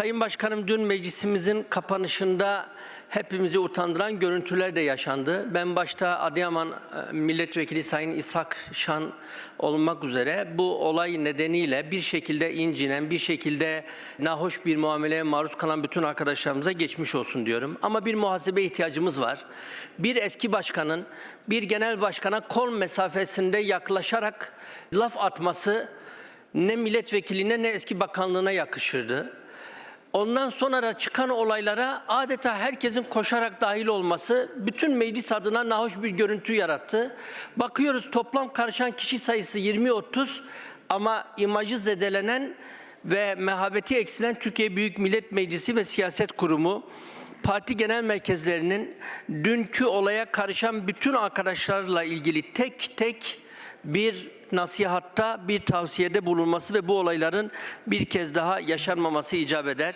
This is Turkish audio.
Sayın Başkanım dün meclisimizin kapanışında hepimizi utandıran görüntüler de yaşandı. Ben başta Adıyaman e, Milletvekili Sayın İshak Şan olmak üzere bu olay nedeniyle bir şekilde incinen, bir şekilde nahoş bir muameleye maruz kalan bütün arkadaşlarımıza geçmiş olsun diyorum. Ama bir muhasebe ihtiyacımız var. Bir eski başkanın bir genel başkana kol mesafesinde yaklaşarak laf atması ne milletvekiline ne eski bakanlığına yakışırdı. Ondan sonra çıkan olaylara adeta herkesin koşarak dahil olması bütün meclis adına nahoş bir görüntü yarattı. Bakıyoruz toplam karışan kişi sayısı 20-30 ama imajı zedelenen ve mehabeti eksilen Türkiye Büyük Millet Meclisi ve Siyaset Kurumu parti genel merkezlerinin dünkü olaya karışan bütün arkadaşlarla ilgili tek tek bir nasihatta, bir tavsiyede bulunması ve bu olayların bir kez daha yaşanmaması icap eder.